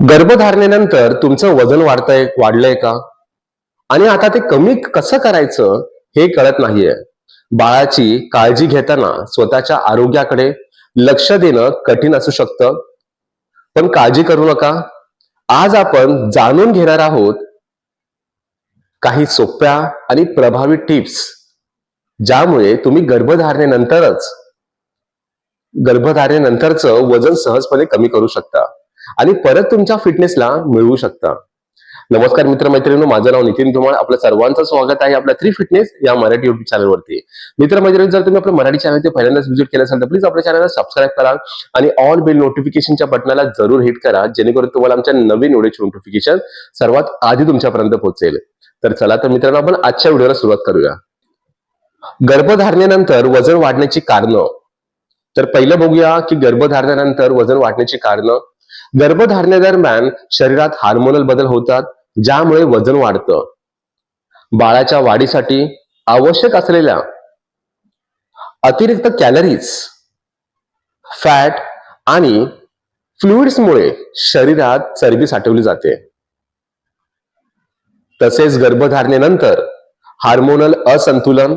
गर्भधारणेनंतर तुमचं वजन वाढतंय वाढलंय का? आणि आता ते कमी कसं करायचं हे कळत नाहीये. बाळाची काळजी घेताना स्वतःच्या आरोग्याकडे लक्ष देणं कठीण असू शकतं. पण काळजी करू नका. आज आपण जाणून घेणार आहोत काही सोप्या आणि प्रभावी टिप्स ज्यामुळे तुम्ही गर्भधारणेनंतरच गर्भधारणेनंतरच वजन सहजपणे कमी करू शकता. आणि परत तुमच्या फिटनेसला मिळवू शकता. नमस्कार मित्र मैत्रिणी माझं नाव नितीन धुमाळ. आपलं सर्वांचं स्वागत आहे आपल्या थ्री फिटनेस या मराठी युट्यूब चॅनलवरती मित्र मैत्रिणी जर तुम्ही आपल्या मराठी चॅनल पहिल्यांदाच व्हिजिट केलं असेल तर प्लीज आपल्या चॅनलला सबस्क्राईब करा आणि ऑल बिल नोटिफिकेशनच्या बटनाला जरूर हिट करा जेणेकरून तुम्हाला आमच्या नवीन व्हिडिओचे नोटिफिकेशन सर्वात आधी तुमच्यापर्यंत पोहोचेल. तर चला तर मित्रांनो आपण आजच्या व्हिडिओला सुरुवात करूया. गर्भधारणेनंतर वजन वाढण्याची कारणं. तर पहिलं बघूया की गर्भधारणेनंतर वजन वाढण्याची कारणं. गर्भधारणेदरम्यान शरीरात हार्मोनल बदल होतात ज्यामुळे वजन वाढतं. बाळाच्या वाढीसाठी आवश्यक असलेल्या अतिरिक्त कॅलरीज फॅट आणि फ्लुइड्समुळे शरीरात चरबी साठवली जाते. तसेच गर्भधारणेनंतर हार्मोनल असंतुलन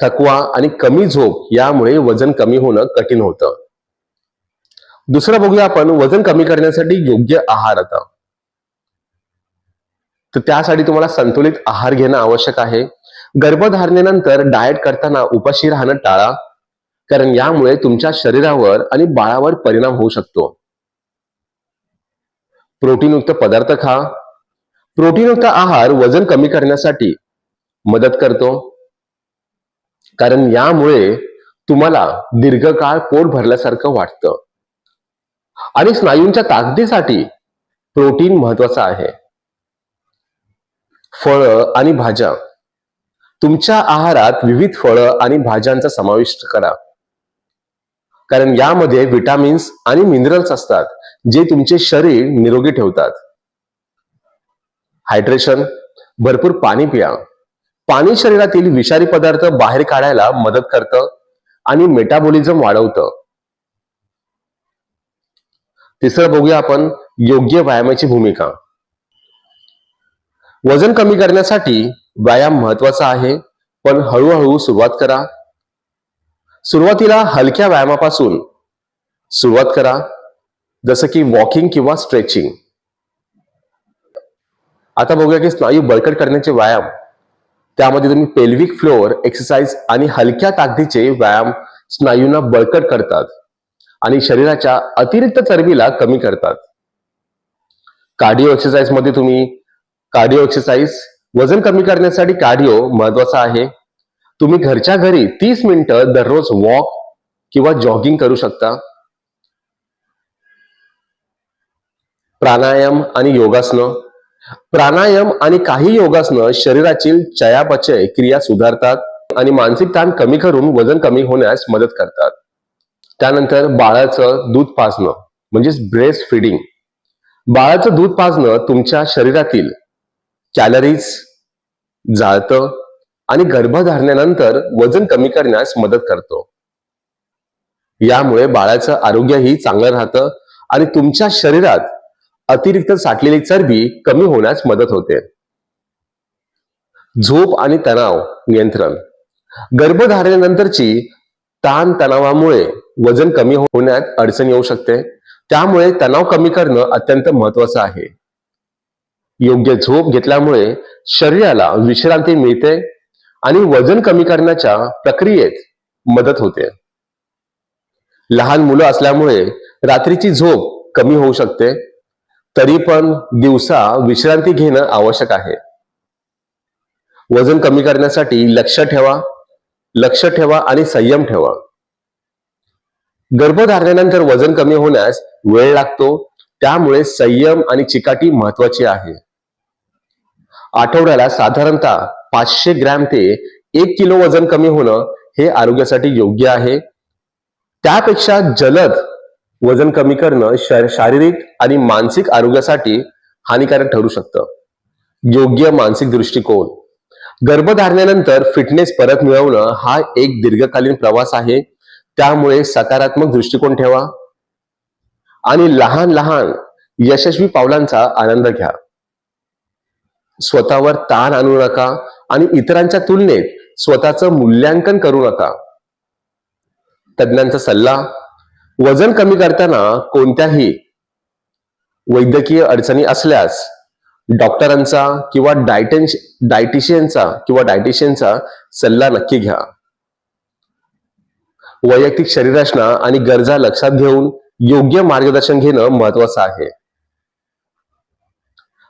थकवा आणि कमी झोप यामुळे वजन कमी होणं कठीण होतं. दुसरं बघूया आपण वजन कमी करण्यासाठी योग्य आहार आता. तर त्यासाठी तुम्हाला संतुलित आहार घेणं आवश्यक आहे. गर्भधारणेनंतर डाएट करताना उपाशी राहणं टाळा कारण यामुळे तुमच्या शरीरावर आणि बाळावर परिणाम होऊ शकतो. प्रोटीनयुक्त पदार्थ खा. प्रोटीनयुक्त आहार वजन कमी करण्यासाठी मदत करतो. कारण यामुळे तुम्हाला दीर्घकाळ पोट भरल्यासारखं वाटतं. आणि स्नायूंच्या ताकदीसाठी प्रोटीन महत्वाचं आहे. फळं आणि भाज्या. तुमच्या आहारात विविध फळं आणि भाज्यांचा समाविष्ट करा. कारण यामध्ये विटामिन्स आणि मिनरल्स असतात जे तुमचे शरीर निरोगी ठेवतात. हायड्रेशन भरपूर पाणी पिया. पाणी शरीरातील विषारी पदार्थ बाहेर काढायला मदत करतं आणि मेटाबॉलिझम वाढवतं. तिसरं बघूया आपण योग्य व्यायामाची भूमिका. वजन कमी करण्यासाठी व्यायाम महत्त्वाचा आहे पण हळूहळू सुरुवात करा. सुरुवातीला हलक्या व्यायामापासून सुरुवात करा जसं की वॉकिंग किंवा स्ट्रेचिंग. आता बघूया की स्नायू बळकट करण्याचे व्यायाम. त्यामध्ये तुम्ही पेल्विक फ्लोअर एक्सरसाइज आणि हलक्या ताकदीचे व्यायाम स्नायूंना बळकट करतात. आणि शरीराच्या अतिरिक्त चरबीला कमी करतात. कार्डिओ एक्सरसाइजमध्ये तुम्ही कार्डिओ एक्सरसाइज वजन कमी करण्यासाठी कार्डिओ महत्त्वाचा आहे. तुम्ही घरच्या घरी तीस मिनिटं दररोज वॉक किंवा जॉगिंग करू शकता. प्राणायाम आणि योगासनं. प्राणायाम आणि काही योगासनं शरीरातील चयापचय क्रिया सुधारतात आणि मानसिक ताण कमी करून वजन कमी होण्यास मदत करतात. त्यानंतर बाळाचं दूध पाजणं म्हणजेच ब्रेस्ट फिडिंग बाळाचं दूध पाजणं तुमच्या शरीरातील कॅलरीज जाळतं आणि गर्भधारणेनंतर वजन कमी करण्यास मदत करतो. यामुळे बाळाचं आरोग्यही चांगलं राहतं आणि तुमच्या शरीरात अतिरिक्त साठलेली चरबी कमी होण्यास मदत होते. झोप आणि तणाव नियंत्रण. गर्भधारणेनंतरची ताण तणावामुळे वजन कमी होण्यात अडचण येऊ शकते. त्यामुळे तणाव कमी करणं अत्यंत महत्वाचं आहे. योग्य झोप घेतल्यामुळे शरीराला विश्रांती मिळते आणि वजन कमी करण्याच्या प्रक्रियेत मदत होते. लहान मुलं असल्यामुळे रात्रीची झोप कमी होऊ शकते. तरी पण दिवसा विश्रांती घेणं आवश्यक आहे. वजन कमी करण्यासाठी लक्ष ठेवा. लक्ष ठेवा आणि संयम ठेवा. गर्भधारणेनंतर वजन कमी होण्यास वेळ लागतो. त्यामुळे संयम आणि चिकाटी महत्वाची आहे. आठवड्याला साधारणतः पाचशे ग्रॅम ते एक किलो वजन कमी होणं हे आरोग्यासाठी योग्य आहे. त्यापेक्षा जलद वजन कमी करणं शारीरिक आणि मानसिक आरोग्यासाठी हानिकारक ठरू शकतं. योग्य मानसिक दृष्टिकोन. गर्भधारणेनंतर फिटनेस परत मिळवणं हा एक दीर्घकालीन प्रवास आहे. त्यामुळे सकारात्मक दृष्टिकोन ठेवा. आणि लहान लहान यशस्वी पावलांचा आनंद घ्या. स्वतःवर ताण आणू नका आणि इतरांच्या तुलनेत स्वतःचं मूल्यांकन करू नका. तज्ञांचा सल्ला वजन कमी करताना कोणत्याही वैद्यकीय अडचणी असल्यास डॉक्टरांचा किंवा डायटेन डायटिशियनचा किंवा डायटिशियनचा सल्ला नक्की घ्या. वैयक्तिक शरीररचना आणि गरजा लक्षात घेऊन योग्य मार्गदर्शन घेणं महत्वाचं आहे.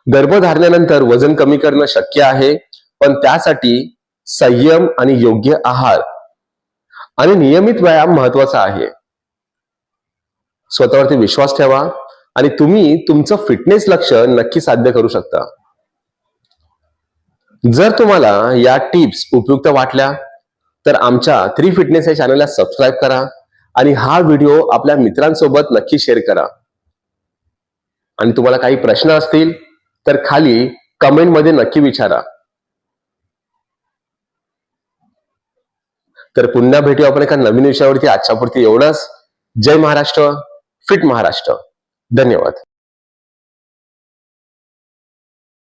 गर्भधारणेनंतर वजन कमी करणं शक्य आहे पण त्यासाठी संयम आणि योग्य आहार आणि नियमित व्यायाम महत्त्वाचा आहे. स्वतःवरती विश्वास ठेवा आणि तुम्ही तुमचं फिटनेस लक्ष नक्की साध्य करू शकता. जर तुम्हाला या टिप्स उपयुक्त वाटल्या तर आमच्या थ्री फिटनेस या चॅनलला सबस्क्राईब करा आणि हा व्हिडिओ आपल्या मित्रांसोबत नक्की शेअर करा. आणि तुम्हाला काही प्रश्न असतील तर खाली कमेंटमध्ये नक्की विचारा. तर पुन्हा भेटू आपण एका नवीन विषयावरती. आजच्यापुरती एवढंच. जय महाराष्ट्र फिट महाराष्ट्र. धन्यवाद.